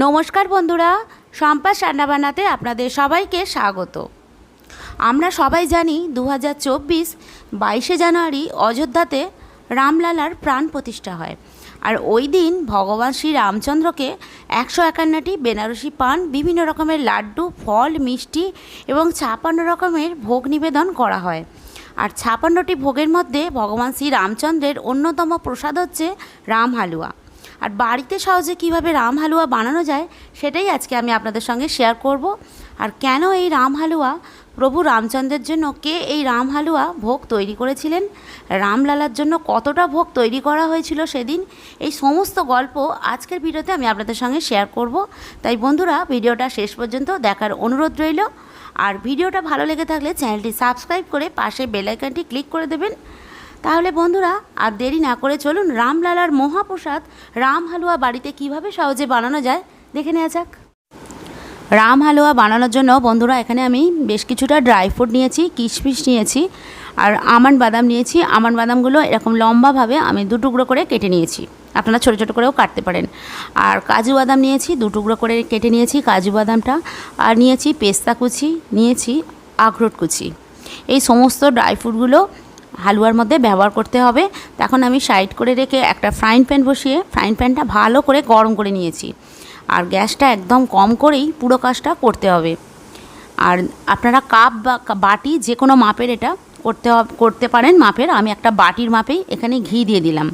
নমস্কার বন্ধুরা সম্পাস রান্নাবান্নাতে আপনাদের সবাইকে স্বাগত। আমরা সবাই জানি দু হাজার চব্বিশ বাইশে জানুয়ারি অযোধ্যাতে রামলালার প্রাণ প্রতিষ্ঠা হয়। আর ওই দিন ভগবান শ্রী রামচন্দ্রকে একশো একান্নটি বেনারসি পান, বিভিন্ন রকমের লাড্ডু, ফল, মিষ্টি এবং ছাপান্ন রকমের ভোগ নিবেদন করা হয়। আর ছাপান্নটি ভোগের মধ্যে ভগবান শ্রী রামচন্দ্রের অন্যতম প্রসাদ হচ্ছে রাম হালুয়া আর বাড়িতে সহজে কীভাবে রাম হালুয়া বানানো যায়, সেটাই আজকে আমি আপনাদের সঙ্গে শেয়ার করব। আর কেন এই রাম হালুয়া? প্রভু রামচন্দ্রের জন্য কে এই রাম হালুয়া ভোগ তৈরি করেছিলেন? রামলালার জন্য কতটা ভোগ তৈরি করা হয়েছিল সেদিন? এই সমস্ত গল্প আজকের ভিডিওতে আমি আপনাদের সঙ্গে শেয়ার করব। তাই বন্ধুরা, ভিডিওটা শেষ পর্যন্ত দেখার অনুরোধ রইল। আর ভিডিওটা ভালো লেগে থাকলে চ্যানেলটি সাবস্ক্রাইব করে পাশে বেলাইকানটি ক্লিক করে দেবেন। তাহলে বন্ধুরা, আর দেরি না করে চলুন রামলালার মহাপ্রসাদ রাম হালুয়া বাড়িতে কীভাবে সহজে বানানো যায় দেখে নেওয়া যাক। রাম হালুয়া বানানোর জন্য বন্ধুরা, এখানে আমি বেশ কিছুটা ড্রাই ফ্রুট নিয়েছি, কিশমিশ নিয়েছি, আর আমন্ড বাদাম নিয়েছি। আমন্ড বাদামগুলো এরকম লম্বাভাবে আমি দু টুকরো করে কেটে নিয়েছি। আপনারা ছোটো ছোটো করেও কাটতে পারেন। আর কাজু বাদাম নিয়েছি, দু টুকরো করে কেটে নিয়েছি কাজু বাদামটা। আর নিয়েছি পেস্তা কুচি, নিয়েছি আখরোট কুচি। এই সমস্ত ড্রাই ফ্রুটগুলো হালুয়ার মধ্যে ব্যবহার করতে হবে। তখন আমি সাইড করে রেখে একটা ফ্রাইং প্যান বসিয়ে ফ্রাইং প্যানটা ভালো করে গরম করে নিয়েছি। আর গ্যাসটা একদম কম করেই পুরো কাজটা করতে হবে। আর আপনারা কাপ বা বাটি যে কোনো মাপের এটা করতে করতে পারেন মাপের। আমি একটা বাটির মাপেই এখানে ঘি দিয়ে দিলাম।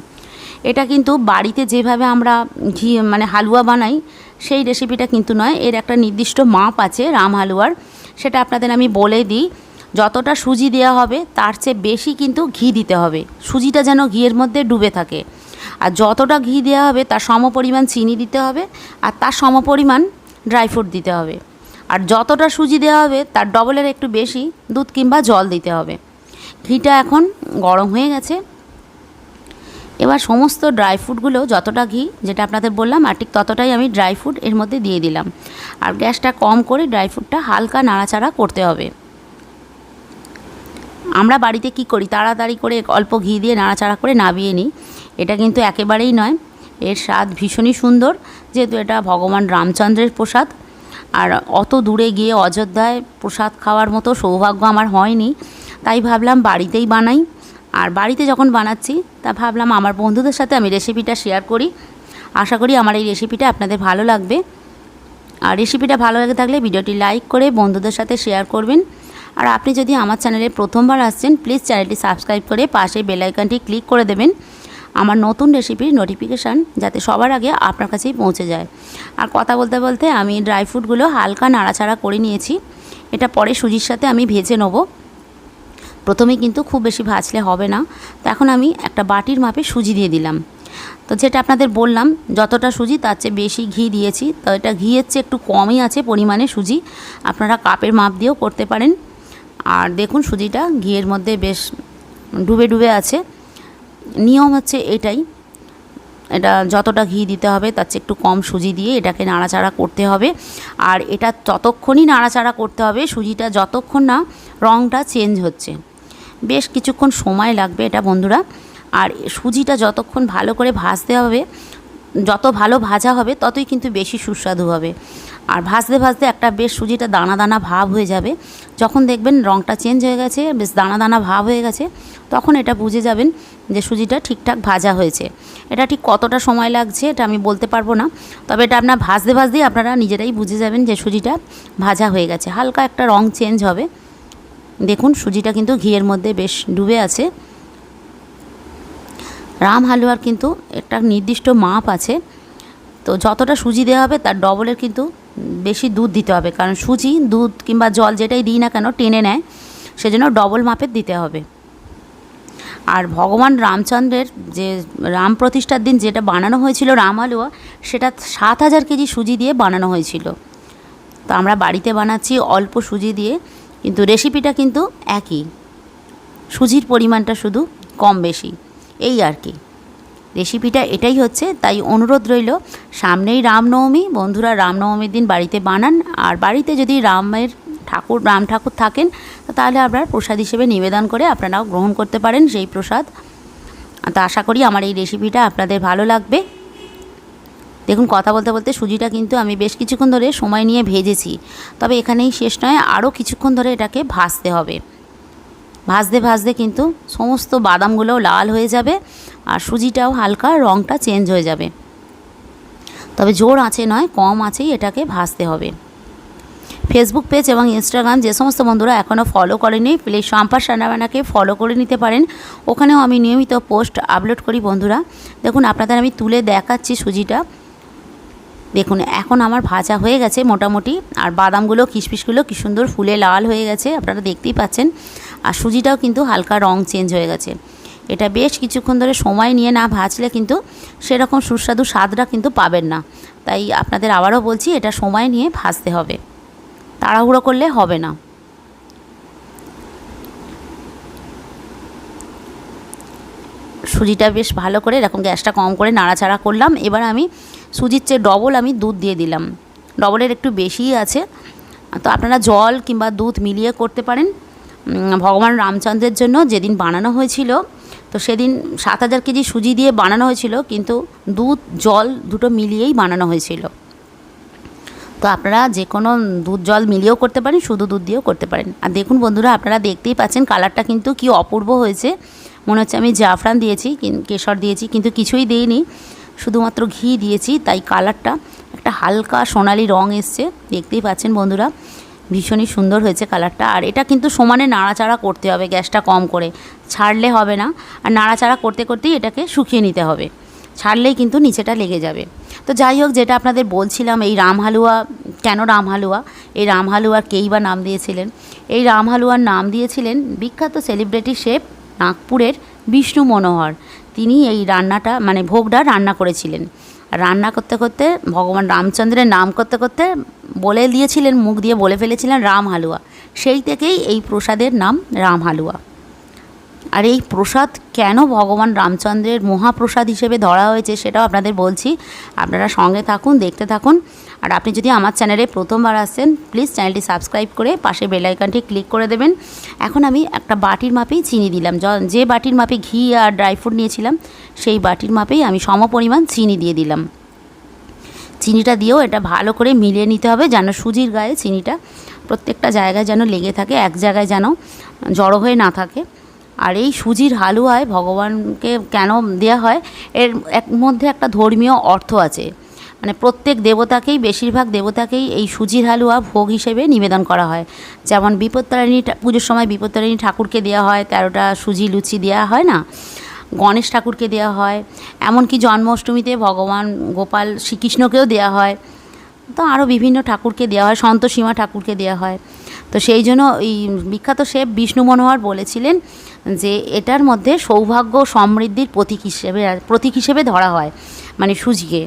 এটা কিন্তু বাড়িতে যেভাবে আমরা ঘি মানে হালুয়া বানাই, সেই রেসিপিটা কিন্তু নয়। এর একটা নির্দিষ্ট মাপ আছে রাম হালুয়ার। সেটা আপনাদের আমি বলে দিই। যতটা সুজি দেওয়া হবে, তার চেয়ে বেশি কিন্তু ঘি দিতে হবে। সুজিটা যেন ঘিয়ের মধ্যে ডুবে থাকে। আর যতটা ঘি দেওয়া হবে, তার সমপরিমাণ চিনি দিতে হবে, আর তার সমপরিমাণ ড্রাই ফ্রুট দিতে হবে। আর যতটা সুজি দেওয়া হবে, তার ডবলের একটু বেশি দুধ কিংবা জল দিতে হবে। ঘিটা এখন গরম হয়ে গেছে। এবার সমস্ত ড্রাই ফ্রুটগুলো যতটা ঘি, যেটা আপনাদের বললাম, আর ঠিক ততটাই আমি ড্রাই ফ্রুট এর মধ্যে দিয়ে দিলাম। আর গ্যাসটা কম করে ড্রাই ফ্রুটটা হালকা নাড়াচাড়া করতে হবে। আমরা বাড়িতে কি করি? তাড়াতাড়ি করে অল্প ঘি দিয়ে নাড়াচাড়া করে নাবিয়ে নিই। এটা কিন্তু একেবারেই নয়। এর স্বাদ ভীষণই সুন্দর। যেহেতু এটা ভগবান রামচন্দ্রের প্রসাদ। আর অত দূরে গিয়ে অযোধ্যায় প্রসাদ খাওয়ার মতো সৌভাগ্য আমার হয়নি। তাই ভাবলাম বাড়িতেই বানাই। আর বাড়িতে যখন বানাচ্ছি, তা ভাবলাম আমার বন্ধুদের সাথে আমি রেসিপিটা শেয়ার করি। আশা করি আমার এই রেসিপিটা আপনাদের ভালো লাগবে। আর রেসিপিটা ভালো লাগে থাকলে ভিডিওটি লাইক করে বন্ধুদের সাথে শেয়ার করবেন। আর আপনি যদি আমার চ্যানেলে প্রথমবার আসছেন প্লিজ চ্যানেলটি সাবস্ক্রাইব করে পাশে বেলাইকানটি ক্লিক করে দেবেন। আমার নতুন রেসিপির নোটিফিকেশান যাতে সবার আগে আপনার কাছেই পৌঁছে যায়। আর কথা বলতে বলতে আমি ড্রাই ফ্রুটগুলো হালকা নাড়াচাড়া করে নিয়েছি। এটা পরে সুজির সাথে আমি ভেজে নেব। প্রথমে কিন্তু খুব বেশি ভাজলে হবে না। তো এখন আমি একটা বাটির মাপে সুজি দিয়ে দিলাম। তো যেটা আপনাদের বললাম, যতটা সুজি তার চেয়ে বেশি ঘি দিয়েছি। তো এটা ঘিয়ের চেয়ে একটু কমই আছে পরিমাণে সুজি। আপনারা কাপের মাপ দিয়েও করতে পারেন। আর দেখুন সুজিটা ঘিয়ের মধ্যে বেশ ডুবে ডুবে আছে। নিয়ম হচ্ছে এটাই। এটা যতটা ঘি দিতে হবে, তার চেয়ে একটু কম সুজি দিয়ে এটাকে নাড়াচাড়া করতে হবে। আর এটা ততক্ষণই নাড়াচাড়া করতে হবে, সুজিটা যতক্ষণ না রঙটা চেঞ্জ হচ্ছে। বেশ কিছুক্ষণ সময় লাগবে এটা, বন্ধুরা। আর সুজিটা যতক্ষণ ভালো করে ভাজতে হবে যত ভালো ভাজা হবে, ততই কিন্তু বেশি সুস্বাদু হবে। আর ভাজতে ভাজতে একটা বেশ সুজিটা দানা দানা ভাব হয়ে যাবে। যখন দেখবেন রঙটা চেঞ্জ হয়ে গেছে, বেশ দানা দানা ভাব হয়ে গেছে, তখন এটা বুঝে যাবেন যে সুজিটা ঠিকঠাক ভাজা হয়েছে। এটা ঠিক কতটা সময় লাগছে, এটা আমি বলতে পারব না। তবে এটা আপনার ভাজতে ভাজতেই আপনারা নিজেরাই বুঝে যাবেন যে সুজিটা ভাজা হয়ে গেছে। হালকা একটা রং চেঞ্জ হবে। দেখুন সুজিটা কিন্তু ঘিয়ের মধ্যে বেশ ডুবে আছে। রাম হালুয়ার কিন্তু একটা নির্দিষ্ট মাপ আছে। তো যতটা সুজি দেওয়া হবে তার ডবলের কিন্তু বেশি দুধ দিতে হবে। কারণ সুজি, দুধ কিংবা জল যেটাই দিই না কেন টেনে নেয়, সেজন্য ডবল মাপের দিতে হবে। আর ভগবান রামচন্দ্রের যে রাম প্রতিষ্ঠার দিন যেটা বানানো হয়েছিল রাম হালুয়া, সেটা সাত হাজার কেজি সুজি দিয়ে বানানো হয়েছিল। তো আমরা বাড়িতে বানাচ্ছি অল্প সুজি দিয়ে, কিন্তু রেসিপিটা কিন্তু একই। সুজির পরিমাণটা শুধু কম বেশি। এই আর কি। রেসিপিটা এটাই হচ্ছে, তাই অনুরোধ রইল, সামনেই রামনবমী, বন্ধুরা রামনবমীর দিন বাড়িতে বানান, আর বাড়িতে যদি রামের ঠাকুর, রাম ঠাকুর থাকেন তাহলে আপনার প্রসাদ হিসেবে নিবেদন করে আপনারাও গ্রহণ করতে পারেন সেই প্রসাদ। তো আশা করি আমার এই রেসিপিটা আপনাদের ভালো লাগবে। দেখুন, কথা বলতে বলতে সুজিটা কিন্তু আমি বেশ কিছুক্ষণ ধরে সময় নিয়ে ভেজেছি, তবে এখানেই শেষ নয়, আরও কিছুক্ষণ ধরে এটাকে ভাজতে হবে। ভাজতে ভাজতে কিন্তু সমস্ত বাদামগুলোও লাল হয়ে যাবে আর সুজিটাও হালকা রঙটা চেঞ্জ হয়ে যাবে। তবে জোর আঁচে নয়, কম আঁচেই এটাকে ভাজতে হবে। ফেসবুক পেজ এবং ইনস্টাগ্রাম যে সমস্ত বন্ধুরা এখনও ফলো করেনি প্লিজ সম্পাস রান্নাবান্নাকে ফলো করে নিতে পারেন। ওখানেও আমি নিয়মিত পোস্ট আপলোড করি বন্ধুরা। দেখুন, আপনাদের আমি তুলে দেখাচ্ছি সুজিটা। দেখুন, এখন আমার ভাজা হয়ে গেছে মোটামুটি। আর বাদামগুলো, কিশমিশগুলো কি সুন্দর ফুলে লাল হয়ে গেছে, আপনারা দেখতেই পাচ্ছেন। আর সুজিটাও কিন্তু হালকা রং চেঞ্জ হয়ে গেছে। এটা বেশ কিছুক্ষণ ধরে সময় নিয়ে না ভাজলে কিন্তু সেরকম সুস্বাদু স্বাদটা কিন্তু পাবেন না। তাই আপনাদের আবারও বলছি, এটা সময় নিয়ে ভাজতে হবে। তাড়াহুড়ো করলে হবে না। সুজিটা বেশ ভালো করে, এরকম গ্যাসটা কম করে নাড়াচাড়া করলাম। এবার আমি সুজির চেয়ে ডবল আমি দুধ দিয়ে দিলাম। ডবলের একটু বেশিই আছে। তো আপনারা জল কিংবা দুধ মিলিয়ে করতে পারেন। ভগবান রামচন্দ্রের জন্য যেদিন বানানো হয়েছিল, তো সেদিন সাত হাজার কেজি সুজি দিয়ে বানানো হয়েছিল, কিন্তু দুধ, জল দুটো মিলিয়েই বানানো হয়েছিল। তো আপনারা যে কোনো দুধ, জল মিলিয়েও করতে পারেন, শুধু দুধ দিয়েও করতে পারেন। আর দেখুন বন্ধুরা, আপনারা দেখতেই পাচ্ছেন কালারটা কিন্তু কি অপূর্ব হয়েছে। মনে হচ্ছে আমি জাফরান দিয়েছি কেশর দিয়েছি, কিন্তু কিছুই দিইনি। শুধুমাত্র ঘি দিয়েছি, তাই কালারটা একটা হালকা সোনালি রং এসছে, দেখতেই পাচ্ছেন বন্ধুরা। ভীষণই সুন্দর হয়েছে কালারটা। আর এটা কিন্তু সমানে নাড়াচাড়া করতে হবে, গ্যাসটা কম করে। ছাড়লে হবে না। আর নাড়াচাড়া করতে করতেই এটাকে শুকিয়ে নিতে হবে। ছাড়লেই কিন্তু নিচেটা লেগে যাবে। তো যাই হোক, যেটা আপনাদের বলছিলাম, এই রাম হালুয়া কেন রাম হালুয়া এই রাম হালুয়ার কেই বা নাম দিয়েছিলেন? এই রাম হালুয়ার নাম দিয়েছিলেন বিখ্যাত সেলিব্রিটি শেফ নাগপুরের বিষ্ণু মনোহর। তিনি এই রান্নাটা মানে ভোগটা রান্না করেছিলেন। রান্না করতে করতে ভগবান রামচন্দ্রের নাম করতে করতে বলে দিয়েছিলেন, মুখ দিয়ে বলে ফেলেছিলেন রাম হালুয়া। সেই থেকেই এই প্রসাদের নাম রাম হালুয়া। আর এই প্রসাদ কেন ভগবান রামচন্দ্রের মহাপ্রসাদ হিসেবে ধরা হয়েছে সেটাও আপনাদের বলছি। আপনারা সঙ্গে থাকুন, দেখতে থাকুন। আর আপনি যদি আমার চ্যানেলে প্রথমবার আসছেন প্লিজ চ্যানেলটি সাবস্ক্রাইব করে পাশে বেলাইকানটি ক্লিক করে দেবেন। এখন আমি একটা বাটির মাপেই চিনি দিলাম। যে বাটির মাপে ঘি আর ড্রাই ফ্রুট নিয়েছিলাম, সেই বাটির মাপেই আমি সম পরিমাণ চিনি দিয়ে দিলাম। চিনিটা দিয়েও এটা ভালো করে মিলিয়ে নিতে হবে যেন সুজির গায়ে চিনিটা প্রত্যেকটা জায়গায় যেন লেগে থাকে, এক জায়গায় যেন জড়ো হয়ে না থাকে। আর এই সুজির হালুয়ায় ভগবানকে কেন দেওয়া হয়? এর এক মধ্যে একটা ধর্মীয় অর্থ আছে। মানে প্রত্যেক দেবতাকেই, বেশিরভাগ দেবতাকেই এই সুজির হালুয়া ভোগ হিসেবে নিবেদন করা হয়। যেমন বিপত্তারিণী পুজোর সময় বিপত্তারিণী ঠাকুরকে দেওয়া হয়, তেরোটা সুজি লুচি দেওয়া হয় না? গণেশ ঠাকুরকে দেওয়া হয়। এমনকি জন্মাষ্টমীতে ভগবান গোপাল শ্রীকৃষ্ণকেও দেওয়া হয়। তো আরও বিভিন্ন ঠাকুরকে দেওয়া হয়, সন্তোষীমা ঠাকুরকে দেওয়া হয়। তো সেই জন্য এই বিখ্যাত শেফ বিষ্ণু মনোহর বলেছিলেন যে এটার মধ্যে সৌভাগ্য সমৃদ্ধির প্রতীক হিসেবে প্রতীক হিসেবে ধরা হয় মানে সুজিকে।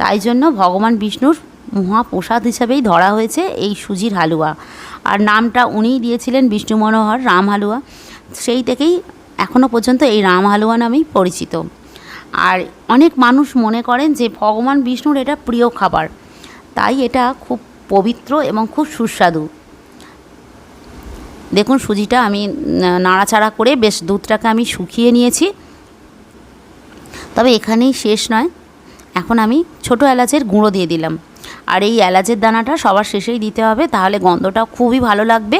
তাই জন্য ভগবান বিষ্ণুর মহাপ্রসাদ হিসাবেই ধরা হয়েছে এই সুজির হালুয়া। আর নামটা উনিই দিয়েছিলেন বিষ্ণু মনোহর রাম হালুয়া। সেই থেকেই এখনও পর্যন্ত এই রাম হালুয়া নামেই পরিচিত। আর অনেক মানুষ মনে করেন যে ভগবান বিষ্ণুর এটা প্রিয় খাবার। তাই এটা খুব পবিত্র এবং খুব সুস্বাদু। দেখুন সুজিটা আমি নাড়াচাড়া করে বেশ দুধটাকে আমি শুকিয়ে নিয়েছি। তবে এখানেই শেষ নয়। এখন আমি ছোটো এলাচের গুঁড়ো দিয়ে দিলাম। আর এই এলাচের দানাটা সবার শেষেই দিতে হবে, তাহলে গন্ধটা খুবই ভালো লাগবে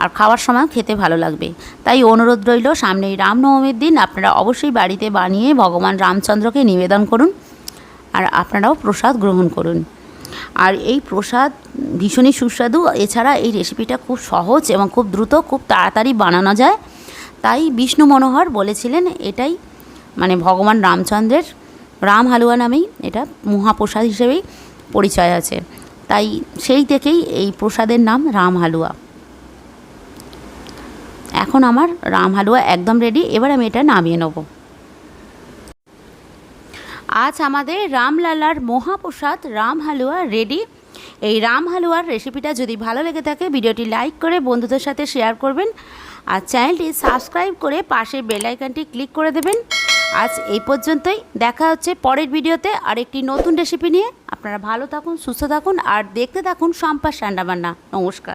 আর খাওয়ার সময় খেতে ভালো লাগবে। তাই অনুরোধ রইল, সামনেই রামনবমীর দিন, আপনারা অবশ্যই বাড়িতে বানিয়ে ভগবান রামচন্দ্রকে নিবেদন করুন আর আপনারাও প্রসাদ গ্রহণ করুন। আর এই প্রসাদ ভীষণই সুস্বাদু। এছাড়া এই রেসিপিটা খুব সহজ এবং খুব দ্রুত, খুব তাড়াতাড়ি বানানো যায়। তাই বিষ্ণু মনোহর বলেছিলেন এটাই মানে ভগবান রামচন্দ্রের, রাম হালুয়া নামেই এটা মহাপ্রসাদ হিসেবেই পরিচয় আছে। তাই সেই থেকেই এই প্রসাদের নাম রাম হালুয়া। এখন আমার রাম হালুয়া একদম রেডি এবার আমি এটা নামিয়ে নেব। আজ আমাদের রামলালার মহাপ্রসাদ রাম হালুয়া রেডি। এই রাম হালুয়ার রেসিপিটা যদি ভালো লেগে থাকে, ভিডিওটি লাইক করে বন্ধুদের সাথে শেয়ার করবেন আর চ্যানেলটি সাবস্ক্রাইব করে পাশে বেলাইকানটি ক্লিক করে দেবেন। আজ এই পর্যন্তই, দেখা হচ্ছে পরের ভিডিওতে আর একটি নতুন রেসিপি নিয়ে। আপনারা ভালো থাকুন, সুস্থ থাকুন আর দেখতে থাকুন সম্পাস রান্নাবান্না নমস্কার।